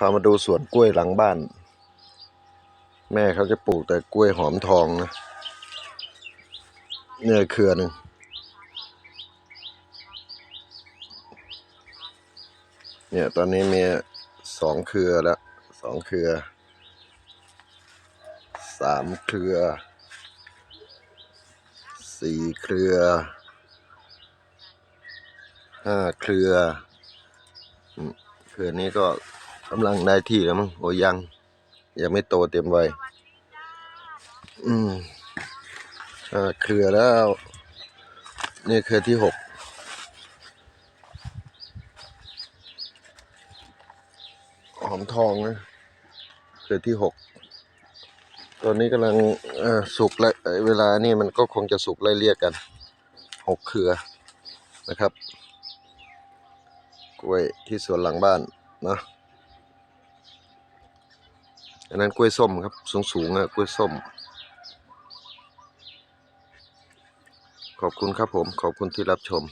พามาดูสวนกล้วยหลังบ้าน แม่เขาจะปลูกแต่กล้วยหอมทองนะเนี่ยเครือหนึ่งเนี่ยตอนนี้มีสองเครือแล้วสองเครือสามเครือสี่เครือห้าเครือเครือนี้ก็ กำลังได้ที่แล้วมั้งโอ้ยัง ยังไม่โตเต็มวัยอืมห้าเครือแล้ว นี่เครือที่หกหอมทองนะเครือที่หกตอนนี้กำลังสุกและเอ่อเวลานี่มันก็คงจะสุกไล่เรียกกันหกเครือนะครับ กล้วยที่สวนหลังบ้านนะ อันนั้นกล้วยส้มครับ สูงสูงๆอะกล้วยส้ม ขอบคุณครับผม ขอบคุณที่รับชม